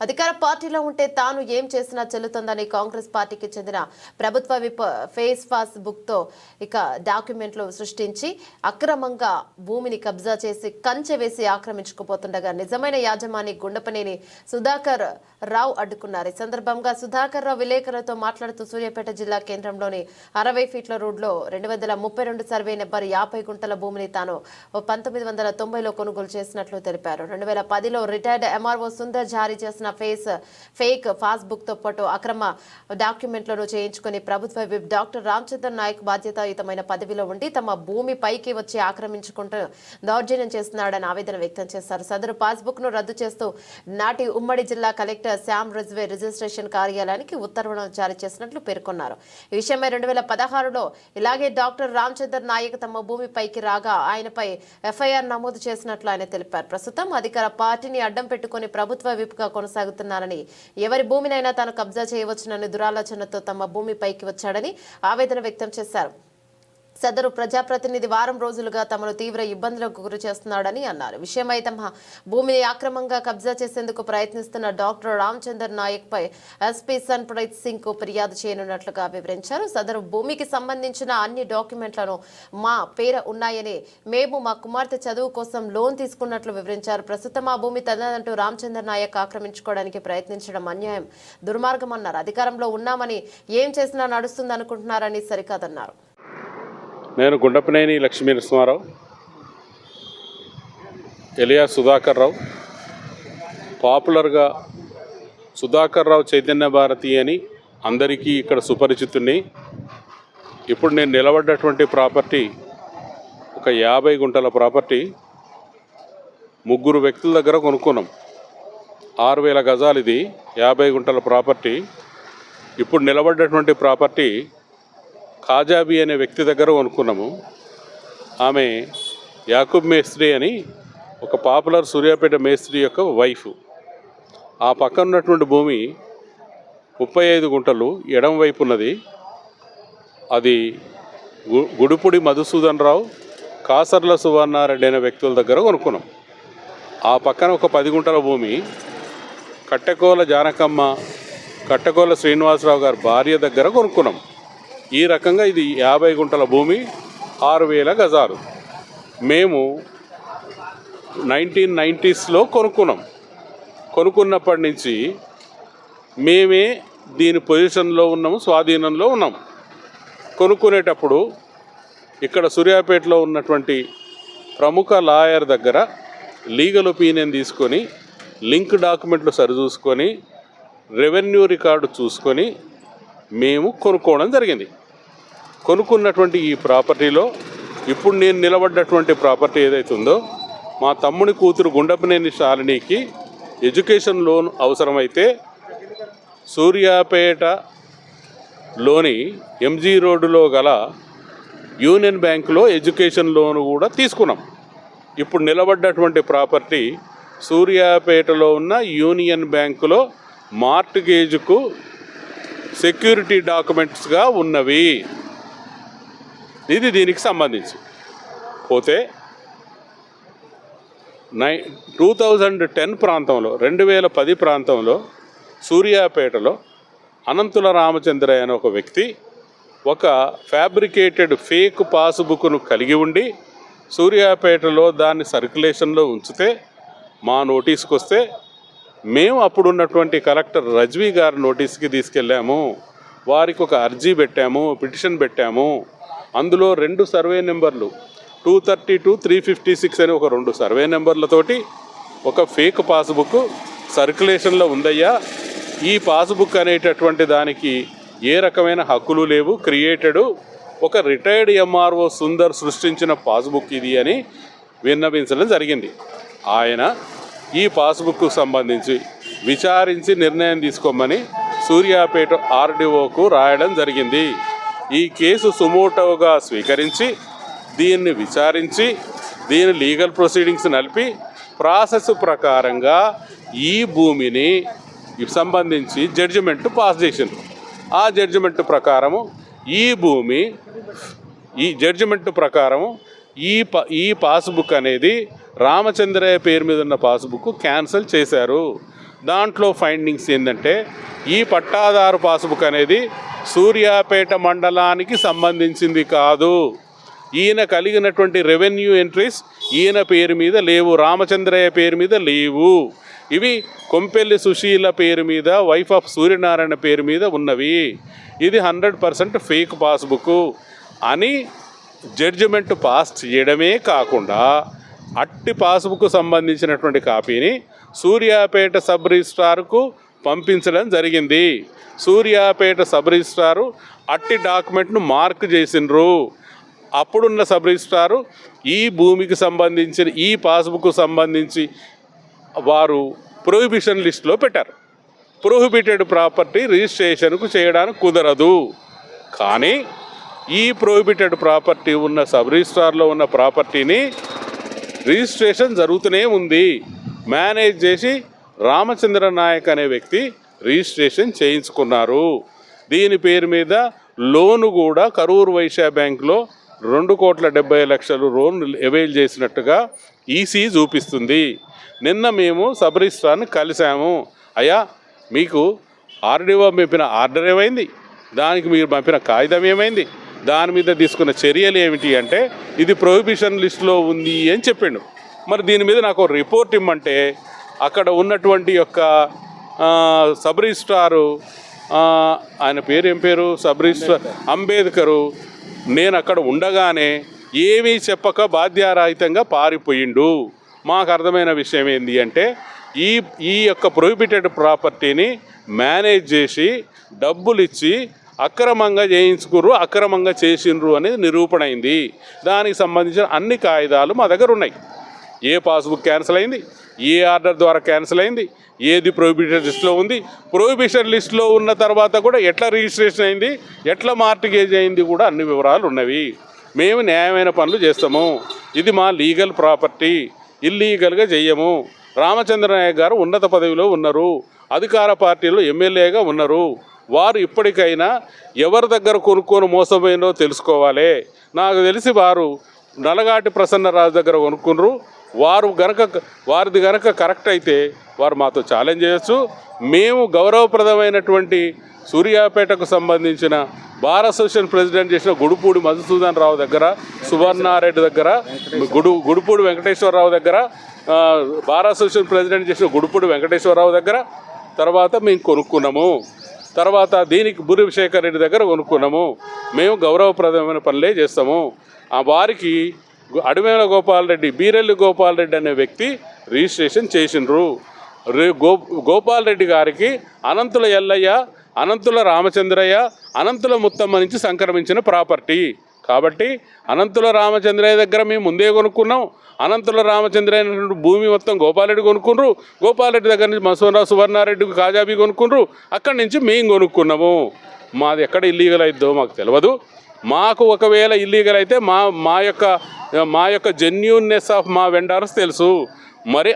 అధికార పార్టీలో ఉంటే తాను ఏం చేసినా చెల్లుతుందని కాంగ్రెస్ పార్టీకి చెందిన ప్రభుత్వ విప ఫేస్ పాస్ బుక్తో ఇక డాక్యుమెంట్లు సృష్టించి అక్రమంగా భూమిని కబ్జా చేసి కంచె వేసి ఆక్రమించుకుపోతుండగా నిజమైన యాజమాని గుండపనేని సుధాకర్ రావు అడ్డుకున్నారు. ఈ సందర్భంగా సుధాకర్ రావు విలేకరులతో మాట్లాడుతూ సూర్యాపేట జిల్లా కేంద్రంలోని అరవై ఫీట్ల రోడ్లో రెండు వందల ముప్పై రెండు సర్వే నెంబర్ యాభై గుంటల భూమిని తాను పంతొమ్మిది వందల తొంభైలో కొనుగోలు చేసినట్లు తెలిపారు. రెండు వేల పదిలో రిటైర్డ్ ఎంఆర్ఓ సుందర్ జారీ చేసిన ఫేస్ ఫేక్ పాస్బుక్తో పాటు అక్రమ డాక్యుమెంట్లను చేయించుకుని ప్రభుత్వ విప్ డాక్టర్ రామచంద్ర నాయక్ బాధ్యతాయుతమైన పదవిలో ఉండి తమ భూమి పైకి వచ్చి ఆక్రమించుకుంటూ దౌర్జన్యం చేస్తున్నాడని ఆవేదన వ్యక్తం చేశారు. సదరు పాస్బుక్ను రద్దు చేస్తూ నాటి ఉమ్మడి జిల్లా కలెక్టర్ శామ్ రిజ్వే రిజిస్ట్రేషన్ కార్యాలయానికి ఉత్తర్వులను జారీ చేసినట్లు పేర్కొన్నారు. ఈ విషయమై రెండు వేల పదహారులో ఇలాగే డాక్టర్ రామచంద్ర నాయక్ తమ భూమి పైకి రాగా ఆయనపై ఎఫ్ఐఆర్ నమోదు చేసినట్లు ఆయన తెలిపారు. ప్రస్తుతం అధికార పార్టీని అడ్డం పెట్టుకుని ప్రభుత్వ విప్గా కొనసాగుతున్నారని ఎవరి భూమినైనా తాను కబ్జా చేయవచ్చునని దురాలోచనతో తమ భూమి పైకి వచ్చాడని ఆవేదన వ్యక్తం చేశారు. సదరు ప్రజాప్రతినిధి వారం రోజులుగా తమను తీవ్ర ఇబ్బందులకు గురి చేస్తున్నాడని అన్నారు. విషయమై తమ భూమిని అక్రమంగా కబ్జా చేసేందుకు ప్రయత్నిస్తున్న డాక్టర్ రామచందర్ నాయక్ పై ఎస్పీ సన్ప్రీత్ సింగ్కు ఫిర్యాదు చేయనున్నట్లుగా వివరించారు. సదరు భూమికి సంబంధించిన అన్ని డాక్యుమెంట్లను మా పేర ఉన్నాయని మేము మా కుమార్తె చదువు కోసం లోన్ తీసుకున్నట్లు వివరించారు. ప్రస్తుతం ఆ భూమి తనదంటూ రామచందర్ నాయక్ ఆక్రమించుకోవడానికి ప్రయత్నించడం అన్యాయం దుర్మార్గం అన్నారు అధికారంలో ఉన్నామని ఏం చేసినా నడుస్తుంది అనుకుంటున్నారని సరికాదన్నారు. నేను గుండపనేని లక్ష్మీ నరసింహారావు ఎలియా సుధాకర్ రావు. పాపులర్గా సుధాకర్ రావు చైతన్య భారతి అని అందరికీ ఇక్కడ సుపరిచితుని ఇప్పుడు నేను నిలబడ్డటువంటి ప్రాపర్టీ ఒక యాభై గుంటల ప్రాపర్టీ. ముగ్గురు వ్యక్తుల దగ్గర కొనుక్కున్నాం. ఆరు వేల గజాలు ఇది యాభై గుంటల ప్రాపర్టీ. ఇప్పుడు నిలబడ్డటువంటి ప్రాపర్టీ కాజాబీ అనే వ్యక్తి దగ్గర కొనుక్కున్నాము ఆమె యాకూబ్ మేస్త్రి అని ఒక పాపులర్ సూర్యాపేట మేస్త్రి యొక్క వైఫ్. ఆ పక్కన ఉన్నటువంటి భూమి ముప్పై ఐదు గుంటలు ఎడం వైపు ఉన్నది. అది గు- గుడిపుడి మధుసూదన్ రావు కాసర్ల సువర్ణారెడ్డి అనే వ్యక్తుల దగ్గర కొనుక్కున్నాం. ఆ పక్కన ఒక పది గుంటల భూమి కట్టెకోల జానకమ్మ కట్టెకోల శ్రీనివాసరావు గారి భార్య దగ్గర కొనుక్కున్నాం. ఈ రకంగా ఇది యాభై గుంటల భూమి ఆరు వేల గజాలు. మేము నైన్టీన్ నైంటీస్లో కొనుక్కున్నాం. కొనుక్కున్నప్పటి నుంచి మేమే దీని పొజిషన్లో ఉన్నాము స్వాధీనంలో ఉన్నాం. కొనుక్కునేటప్పుడు ఇక్కడ సూర్యాపేటలో ఉన్నటువంటి ప్రముఖ లాయర్ దగ్గర లీగల్ ఒపీనియన్ తీసుకొని లింక్ డాక్యుమెంట్లు సరిచూసుకొని రెవెన్యూ రికార్డు చూసుకొని మేము కొనుక్కోవడం జరిగింది. కొనుక్కున్నటువంటి ఈ ప్రాపర్టీలో ఇప్పుడు నేను నిలబడ్డటువంటి ప్రాపర్టీ ఏదైతే ఉందో మా తమ్ముని కూతురు గుండపనేని శాలినికి ఎడ్యుకేషన్ లోన్ అవసరమైతే సూర్యాపేటలోని ఎంజీ రోడ్డులో గల యూనియన్ బ్యాంకులో ఎడ్యుకేషన్ లోన్ కూడా తీసుకున్నాం. ఇప్పుడు నిలబడ్డటువంటి ప్రాపర్టీ సూర్యాపేటలో ఉన్న యూనియన్ బ్యాంకులో మార్ట్గేజ్కు సెక్యూరిటీ డాక్యుమెంట్స్గా ఉన్నవి. ఇది దీనికి సంబంధించి. పోతే నై టూ థౌజండ్ టెన్ ప్రాంతంలో రెండు వేల పది ప్రాంతంలో సూర్యాపేటలో అనంతుల రామచంద్రయ్య అనే ఒక వ్యక్తి ఒక ఫ్యాబ్రికేటెడ్ ఫేక్ పాస్బుక్ను కలిగి ఉండి సూర్యాపేటలో దాన్ని సర్క్యులేషన్లో ఉంచితే మా నోటీస్కి వస్తే మేము అప్పుడున్నటువంటి కలెక్టర్ రజ్వీ గారు నోటీస్కి తీసుకెళ్ళాము. వారికి ఒక అర్జీ పెట్టాము పిటిషన్ పెట్టాము. అందులో రెండు సర్వే నెంబర్లు two thirty two three fifty six అని ఒక రెండు సర్వే నెంబర్లతోటి ఒక ఫేక్ పాస్బుక్ సర్క్యులేషన్లో ఉందయ్యా. ఈ పాస్బుక్ అనేటటువంటి దానికి ఏ రకమైన హక్కులు లేవు. క్రియేటెడ్ ఒక రిటైర్డ్ ఎంఆర్ఓ సుందర్ సృష్టించిన పాస్బుక్ ఇది అని విన్నవించడం జరిగింది. ఆయన ఈ పాస్బుక్కు సంబంధించి విచారించి నిర్ణయం తీసుకోమని సూర్యాపేట ఆర్డీఓకు రాయడం జరిగింది. ఈ కేసు సుమోటోగా స్వీకరించి దీన్ని విచారించి దీని లీగల్ ప్రొసీడింగ్స్ నలిపి ప్రాసెస్ ప్రకారంగా ఈ భూమిని సంబంధించి జడ్జిమెంట్ పాస్ చేసింది ఆ జడ్జిమెంట్ ప్రకారము ఈ భూమి ఈ జడ్జిమెంట్ ప్రకారము ఈ ఈ పాస్బుక్ అనేది రామచంద్రయ్య పేరు మీద ఉన్న పాస్బుక్ క్యాన్సిల్ చేశారు. దాంట్లో ఫైండింగ్స్ ఏంటంటే ఈ పట్టాదారు పాస్బుక్ అనేది సూర్యాపేట మండలానికి సంబంధించింది కాదు. ఈయన కలిగినటువంటి రెవెన్యూ ఎంట్రీస్ ఈయన పేరు మీద లేవు రామచంద్రయ్య పేరు మీద లేవు. ఇవి కొంపెల్లి సుశీల పేరు మీద వైఫ్ ఆఫ్ సూర్యనారాయణ పేరు మీద ఉన్నవి. ఇది హండ్రెడ్ పర్సెంట్ ఫేక్ పాస్బుక్ అని జడ్జిమెంట్ పాస్ చేయడమే కాకుండా అట్టి పాస్బుక్ సంబంధించినటువంటి కాపీని సూర్యాపేట సబ్ రిజిస్ట్రార్కు పంపించడం జరిగింది. సూర్యాపేట సబ్ రిజిస్ట్రారు అట్టి డాక్యుమెంట్ను మార్క్ చేసిండ్రు. అప్పుడున్న సబ్ రిజిస్ట్రారు ఈ భూమికి సంబంధించిన ఈ పాస్బుక్ సంబంధించి వారు ప్రొహిబిషన్ లిస్టులో పెట్టారు. ప్రొహిబిటెడ్ ప్రాపర్టీ రిజిస్ట్రేషన్కు చేయడానికి కుదరదు. కానీ ఈ ప్రోహిబిటెడ్ ప్రాపర్టీ ఉన్న సబ్ రిజిస్ట్రార్లో ఉన్న ప్రాపర్టీని రిజిస్ట్రేషన్ జరుగుతూనే ఉంది. మేనేజ్ చేసి రామచంద్ర నాయక్ అనే వ్యక్తి రిజిస్ట్రేషన్ చేయించుకున్నారు. దీని పేరు మీద లోను కూడా కరూరు వైశ్య బ్యాంకులో రెండు కోట్ల డెబ్బై లక్షలు లోన్ అవైల్ చేసినట్టుగా ఈసీ చూపిస్తుంది. నిన్న మేము సబ్ రిజిస్ట్రార్ని కలిసాము అయ్యా మీకు ఆర్డీఓ పంపిన ఆర్డర్ ఏమైంది? దానికి మీరు పంపిన కాగితం ఏమైంది? దాని మీద తీసుకున్న చర్యలు ఏమిటి అంటే ఇది ప్రొహిబిషన్ లిస్టులో ఉంది అని చెప్పిండు. మరి దీని మీద నాకు రిపోర్ట్ ఇమ్మంటే అక్కడ ఉన్నటువంటి యొక్క సబ్ రిజిస్ట్రారు ఆయన పేరు ఏం పేరు? Sub registrar Ambedkar. నేను అక్కడ ఉండగానే ఏమీ చెప్పక బాధ్యారాహితంగా పారిపోయిండు. మాకు అర్థమైన విషయం ఏంటి అంటే ఈ ఈ యొక్క ప్రొహిబిటెడ్ ప్రాపర్టీని మేనేజ్ చేసి డబ్బులు ఇచ్చి అక్రమంగా చేయించుకుర్రు అక్రమంగా చేసిండ్రు అనేది నిరూపణ అయింది. దానికి సంబంధించిన అన్ని కాగితాలు మా దగ్గర ఉన్నాయి. ఏ పాస్బుక్ క్యాన్సిల్ అయింది? ఏ ఆర్డర్ ద్వారా క్యాన్సిల్ అయింది? ఏది ప్రొహిబిషన్ లిస్ట్లో ఉంది? ప్రొహిబిషన్ లిస్ట్లో ఉన్న తర్వాత కూడా ఎట్లా రిజిస్ట్రేషన్ అయింది? ఎట్లా మార్టిగేజ్ అయింది కూడా అన్ని వివరాలు ఉన్నవి. మేము న్యాయమైన పనులు చేస్తాము. ఇది మా లీగల్ ప్రాపర్టీ. ఇల్లీగల్గా చెయ్యము. రామచంద్ర నాయక్ గారు ఉన్నత పదవిలో ఉన్నారు. అధికార పార్టీలో ఎమ్మెల్యేగా ఉన్నారు. వారు ఇప్పటికైనా ఎవరి దగ్గర కొనుక్కొని మోసమైందో తెలుసుకోవాలి. నాకు తెలిసి వారు నలగాటి ప్రసన్నరాజు దగ్గర కొనుక్కున్నారు. వారు గనక వారిది గనక కరెక్ట్ అయితే వారు మాతో ఛాలెంజ్ చేయొచ్చు. మేము గౌరవప్రదమైనటువంటి సూర్యాపేటకు సంబంధించిన బార్ అసోసియేషన్ ప్రెసిడెంట్ చేసిన గుడుపూడి మధుసూదన్ రావు దగ్గర సువర్ణారెడ్డి దగ్గర గుడు గుడుపూడి వెంకటేశ్వరరావు దగ్గర బార్ అసోసియేషన్ ప్రెసిడెంట్ చేసిన గుడుపూడి వెంకటేశ్వరరావు దగ్గర తర్వాత మేము కొనుక్కున్నాము. తర్వాత దీనికి భూరిశేఖర్ రెడ్డి దగ్గర కొనుక్కున్నాము. మేము గౌరవప్రదమైన పనులే చేస్తాము. ఆ వారికి గు- గోపాలరెడ్డి బీరెల్లి గోపాలరెడ్డి అనే వ్యక్తి రిజిస్ట్రేషన్ చేసిండ్రు. రే గో గోపాలరెడ్డి గారికి అనంతుల ఎల్లయ్య అనంతుల రామచంద్రయ్య అనంతుల ముత్తమ్మ నుంచి సంక్రమించిన ప్రాపర్టీ. కాబట్టి అనంతుల రామచంద్రయ్య దగ్గర మేము ముందే కొనుక్కున్నాం. అనంతుల రామచంద్రయ్య అనేటువంటి భూమి మొత్తం గోపాలరెడ్డి కొనుక్కుండ్రు. గోపాలరెడ్డి దగ్గర నుంచి మసూరావు సువర్ణారెడ్డి కాజాబీ కొనుక్కుండ్రు. అక్కడి నుంచి మేము కొనుక్కున్నాము. మాది ఎక్కడ ఇల్లీగల్ అయిద్దో మాకు తెలియదు మాకు ఒకవేళ ఇల్లీగల్ అయితే మా మా యొక్క మా యొక్క జెన్యూన్నెస్ ఆఫ్ మా వెండార్స్ తెలుసు. మరి